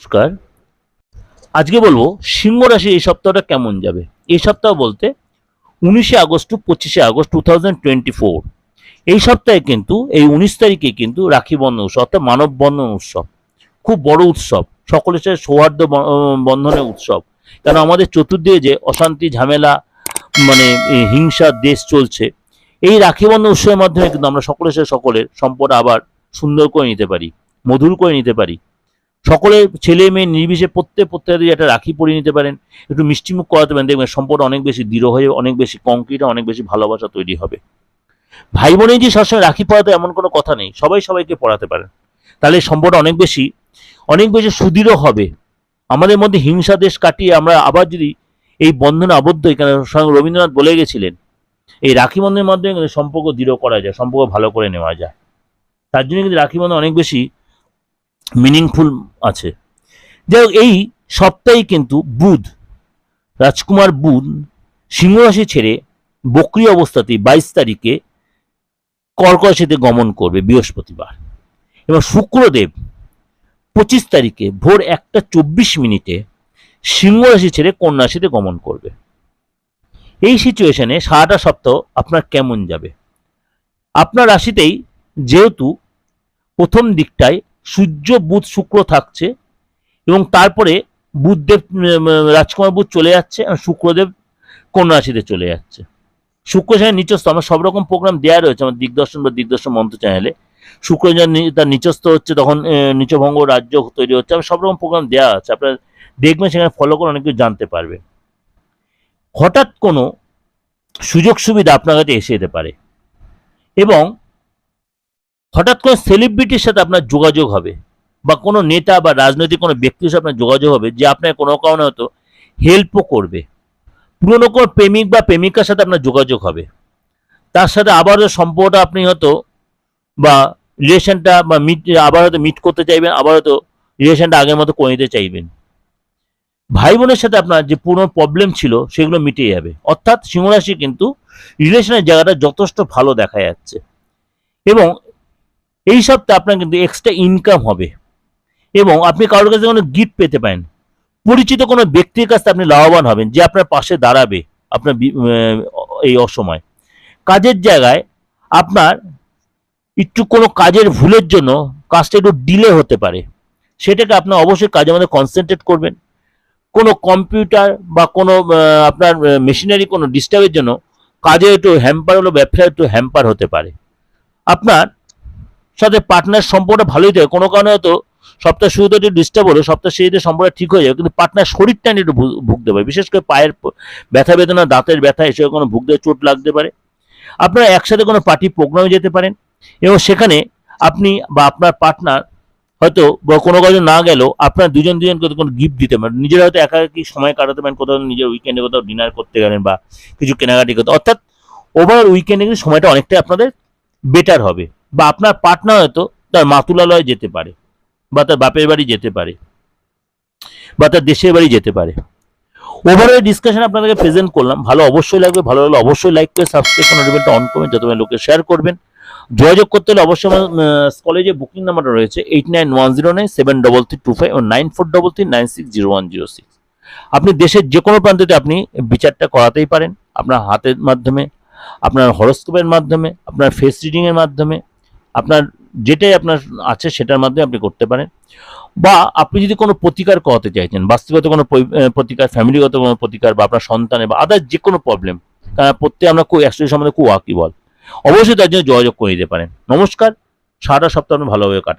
নমস্কার। আজকে বলব, সিংহ রাশি এই সপ্তাহটা কেমন যাবে? এই সপ্তাহ বলতে উনিশে আগস্ট টু পঁচিশে August two thousand twenty four এই সপ্তাহে কিন্তু, এই উনিশ তারিখে কিন্তু রাখি বন্ধন উৎসব, অর্থাৎ মানব বন্ধন উৎসব, খুব বড় উৎসব, সকলের সাথে সৌহার্দ্য বন্ধনের উৎসব। কারণ আমাদের চতুর্দিকে যে অশান্তি, ঝামেলা মানে হিংসা, দেশ চলছে, এই রাখি বন্ধন উৎসবের মাধ্যমে কিন্তু আমরা সকলের সাথে সকলের সম্পদ আবার সুন্দর করে নিতে পারি, মধুর করে নিতে পারি। সকলের ছেলে মেয়ে নির্বিশে প্রত্যেক প্রত্যেকে যদি একটা রাখি পরিয়ে নিতে পারেন, একটু মিষ্টিমুখ করাতে পারেন। দেখবেন সম্পর্ক অনেক বেশি দৃঢ় হয়ে, অনেক বেশি কংক্রিট অনেক বেশি ভালোবাসা তৈরি হবে। ভাই বোনের যে সবসময় রাখি পড়াতে এমন কোনো কথা নেই, সবাই সবাইকে পড়াতে পারেন। তাহলে সম্পর্ক অনেক বেশি অনেক বেশি সুদৃঢ় হবে। আমাদের মধ্যে হিংসা দেশ কাটিয়ে আমরা আবার যদি এই বন্ধনে আবদ্ধ কেন স্বয়ং রবীন্দ্রনাথ বলে গেছিলেন, এই রাখি বন্ধনের মাধ্যমে সম্পর্ক দৃঢ় করা যায়, সম্পর্ক ভালো করে নেওয়া যায়। তার জন্য কিন্তু রাখি বন্ধন অনেক বেশি মিনিংফুল আছে। যাই হোক এই সপ্তাহে কিন্তু বুধ, রাজকুমার বুধ সিংহ রাশি ছেড়ে বক্রি অবস্থাতেই বাইশ তারিখে কর্ক রাশিতে গমন করবে বৃহস্পতিবার। এবং শুক্রদেব পঁচিশ তারিখে ভোর একটা চব্বিশ মিনিটে সিংহ রাশি ছেড়ে কন্যা রাশিতে গমন করবে। এই সিচুয়েশনে সারাটা সপ্তাহ আপনার কেমন যাবে? আপনার রাশিতেই যেহেতু প্রথম দিকটায় সূর্য, বুধ, শুক্র থাকছে এবং তারপরে বুধদেব রাজকুমার বুধ চলে যাচ্ছে আর শুক্রদেব কন্যা চলে যাচ্ছে। শুক্র সেখানে নিচস্থ, আমার সব রকম প্রোগ্রাম দেওয়া রয়েছে, আমার দিগদর্শন বা দিগদর্শন মন্ত্র চ্যানেলে শুক্র তার নিচস্থ হচ্ছে তখন নিচভঙ্গ রাজ্য তৈরি হচ্ছে, আমার সব রকম প্রোগ্রাম দেওয়া আছে, আপনারা দেখবেন সেখানে ফলো করে অনেক কিছু জানতে পারবে। হঠাৎ কোনো সুযোগ সুবিধা আপনার কাছে এসে যেতে পারে এবং হঠাৎ করে সেলিব্রিটির সাথে আপনার যোগাযোগ হবে বা কোনো নেতা বা রাজনৈতিক কোনো ব্যক্তির সাথে আপনার যোগাযোগ হবে যে আপনার কোনো কারণে হয়তো হেল্পও করবে। পুরনো কোনো প্রেমিক বা প্রেমিকার সাথে আপনার যোগাযোগ হবে। তার সাথে আবারও সম্পর্কটা আপনি হয়তো বা রিলেশনটা বা মিট আবার হয়তো মিট করতে চাইবেন, আবার হয়তো রিলেশনটা আগের মতো করে নিতে চাইবেন। ভাই বোনের সাথে আপনার যে পুরনো প্রবলেম ছিল সেগুলো মিটে যাবে। অর্থাৎ সিংহরাশি কিন্তু রিলেশনের জায়গাটা যথেষ্ট ভালো দেখা যাচ্ছে। এবং এই সপ্তাহে আপনার কিন্তু এক্সট্রা ইনকাম হবে। এবং আপনি কারোর কাছে কোনো গিফট পেতে পারেন। পরিচিত কোনো ব্যক্তির কাছে আপনি লাভবান হবেন যে আপনার পাশে দাঁড়াবে আপনার এই অসময়। কাজের জায়গায় আপনার একটু কোনো কাজের ভুলের জন্য কাজটা একটু ডিলে হতে পারে। সেটাকে আপনার অবশ্যই কাজের মধ্যে কনসেন্ট্রেট করবেন। কোনো কম্পিউটার বা কোনো আপনার মেশিনারি কোনো ডিস্টার্বের জন্য কাজে একটু হ্যাম্পার হলো ব্যবসায় একটু হ্যাম্পার হতে পারে। আপনার সাথে পার্টনার সম্পর্কটা ভালোই থাকে। কোনো কারণে হয়তো সপ্তাহ শুরুতে একটু ডিস্টার্ব হলো, সপ্তাহ শেষে সম্পর্কটা ঠিক হয়ে যাবে কিন্তু পার্টনার শরীরটা নিয়ে একটু ভুগতে পারে। বিশেষ করে পায়ের ব্যথা বেদনা, দাঁতের ব্যথা, এসব কোনো ভুগতে চোট লাগতে পারে। আপনারা একসাথে কোনো পার্টি প্রোগ্রামে যেতে পারেন এবং সেখানে আপনি বা আপনার পার্টনার হয়তো বা কোনো কাজে না গেলেও আপনার দুজন, দুজনকে কোনো গিফট দিতে পারেন। নিজেরা হয়তো একাকি সময় কাটাতে পারেন, কোথাও নিজের উইকেন্ডে কোথাও ডিনার করতে গেলেন বা কিছু কেনাকাটি করতে। অর্থাৎ ওভারঅল উইকেন্ডে কিন্তু সময়টা অনেকটাই আপনাদের বেটার হবে। বা আপনার পার্টনার হয়তো তার মাতুলালয়ে যেতে পারে, বা তার বাপের বাড়ি যেতে পারে, বা তার দেশের বাড়ি যেতে পারে। ওভারঅল ডিসকাশন আপনাদেরকে প্রেজেন্ট করলাম। ভালো অবশ্যই লাগবে, ভালো লাগলে অবশ্যই লাইক করে সাবস্ক্রাইব করে নোটিফিকেশনটা অন করবেন, যত লোকে শেয়ার করবেন। যোগাযোগ করতে হলে অবশ্যই আমার কলেজে বুকিং নাম্বারটা রয়েছে eight nine one zero nine seven double three two five nine four double three nine six zero one zero six আপনি দেশের যে কোনো প্রান্ততে আপনি বিচারটা করাতেই পারেন। আপনার হাতের মাধ্যমে, আপনার হরস্কোপের মাধ্যমে, আপনার ফেস রিডিংয়ের মাধ্যমে আপনার যেটাই আপনার আছে সেটার মাধ্যমে আপনি করতে পারেন। বা আপনি যদি কোনো প্রতিকার করাতে চাইছেন, বাস্তবগত কোনো প্রতিকার, ফ্যামিলিগত কোনো প্রতিকার বা আপনার সন্তানে বা আদার যে কোনো প্রবলেম কারণ প্রত্যেক আমরা অ্যাক্সিডেন্ট সম্বন্ধে খুব ওয়াকিবল অবশ্যই তার জন্য যোগাযোগ করে দিতে পারেন। নমস্কার সারাটা সপ্তাহ আপনি ভালোভাবে কাটান।